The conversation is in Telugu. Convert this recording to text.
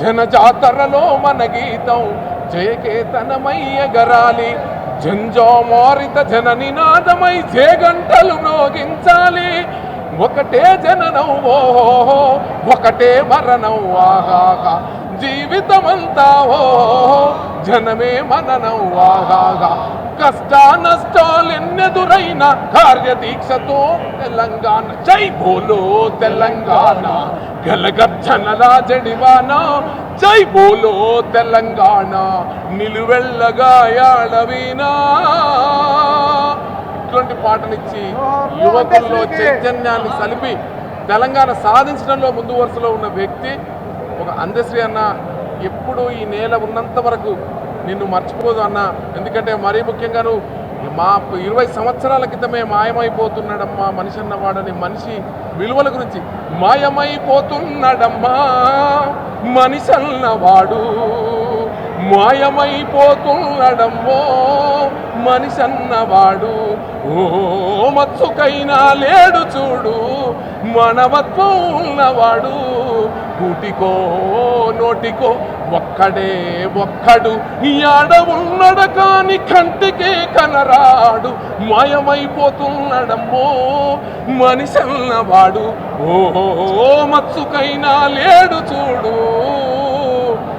జనజాతరలో మన గీతం. జయకేతనమయ్య గరాలి జంజోమారిత జన నినాదమై జయగంటలు మ్రోగించాలి ఒకటే జననం ఓహో ఒకటే మరణం ఆహాహా జీవితమంతా ఓ జనమే మననం ఆగాగా కష్ట నష్టాలెన్నెదురైన కార్యదీక్షతో తెలంగాణ. జై బోలో తెలంగాణ. గలగర్జనల జడివాన. జై బోలో తెలంగాణ. నిలువెల్లగా యాడవీనా. ఇటువంటి పాటనిచ్చి యువకుల్లో చైతన్యాన్ని సలిపి తెలంగాణ సాధించడంలో ముందు వరుసలో ఉన్న వ్యక్తి ఒక అందశ్రీ అన్న ఎప్పుడు ఈ నేల ఉన్నంత వరకు నిన్ను మర్చిపోదు అన్న. ఎందుకంటే మరీ ముఖ్యంగా నువ్వు మా ఇరవై సంవత్సరాల క్రితమే మాయమైపోతున్నాడమ్మా మనిషి అన్నవాడని మనిషి విలువల గురించి. మాయమైపోతున్నాడమ్మా మనిషి అన్నవాడు మాయమైపోతున్నాడమ్మో మనిషి అన్నవాడు ఓ మత్సుకైనా లేడు చూడు మనవత్వం ఉన్నవాడు. కూటికో నోటికో ఒక్కడే ఒక్కడు. యాడ ఉన్నడ కాని కంటికే కనరాడు. మాయమైపోతున్నాడమ్మో మనిషన్నవాడు. ఓ మత్సుకైనా లేడు చూడు.